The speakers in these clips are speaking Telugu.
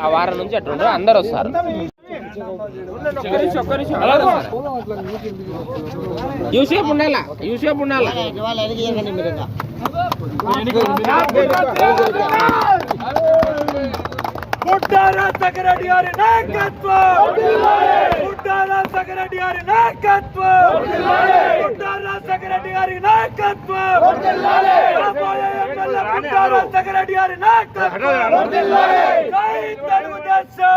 ఆ వారం నుంచి అటు అందరు వస్తారు యూసేపు ఉండాలా? యూసేపు ఉండాలా? బుడ్డారా సగరెడ్డి గారి నాయకత్వం! బుడ్డారా సగరెడ్డి గారి నాయకత్వం! బుడ్డారా సగరెడ్డి గారి నాయకత్వం రాబోయే ఎమ్మెల్యే బుడ్డారా సగరెడ్డి గారి నాయకత్వం జై తెలుగుదేశం!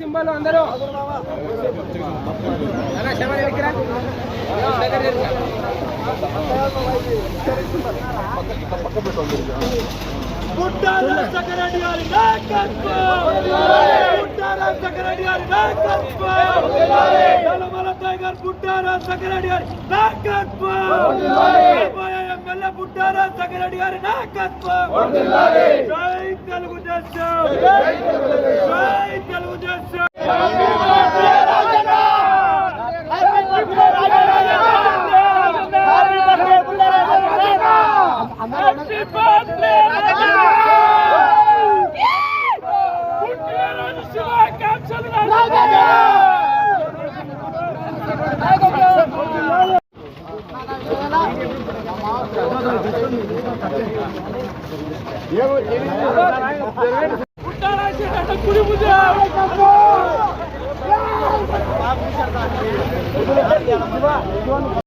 సింబల్ అందరూ. అలా శివరి గారి నాయకత్వం! బుడ్డారా గారి నాయకత్వం! టైగర్ గారి ఎమ్మెల్యే గారి నాయకత్వం! జై తెలుగుదేశం! జై తెలుగుదేశం! పుట్టారా గుడి